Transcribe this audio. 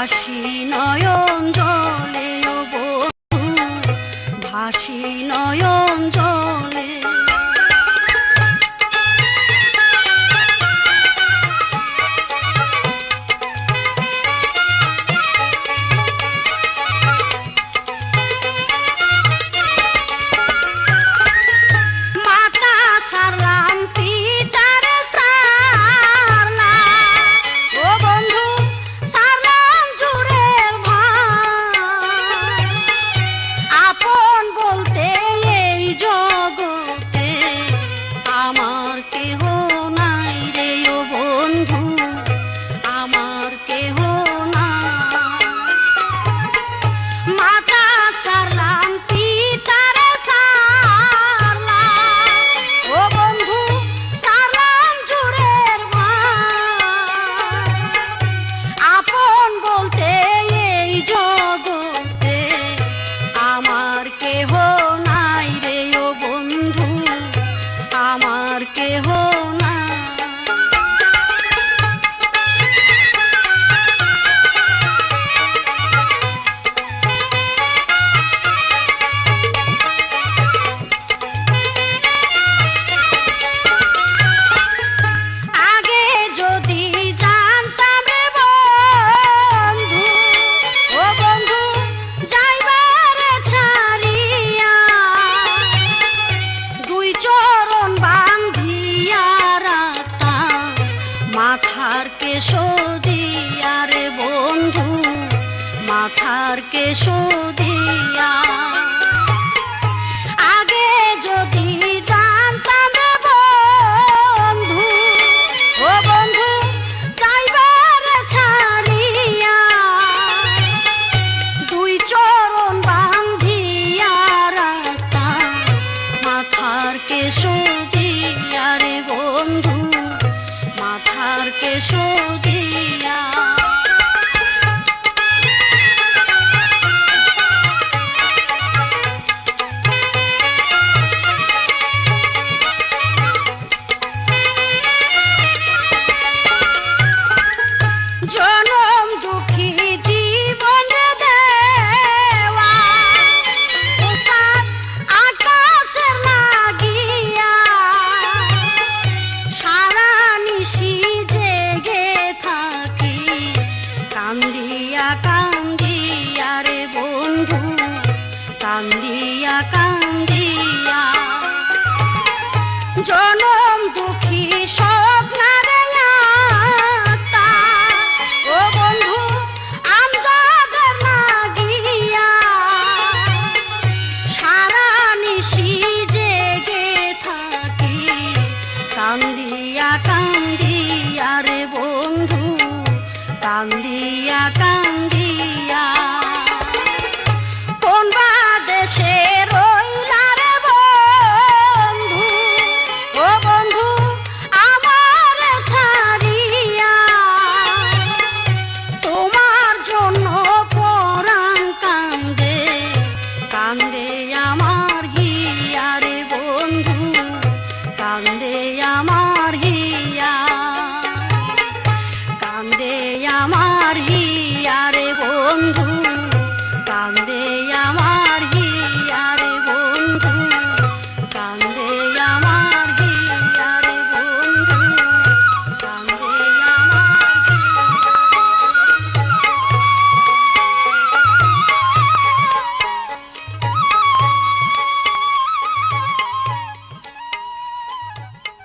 ভাসি নয়ন জলে বন্ধু ভাসি নয়ন জলে দিয়া রে বন্ধু, মাথার কেশ দিয়া আগে যদি জানতাম বন্ধু, ও বন্ধু, যাইবার ছাড়িয়া, দুই চরণ বান্ধিয়া রাখতাম। মাথার কেশ দিয়া রে বন্ধু তাহারকে সদিয়া জনম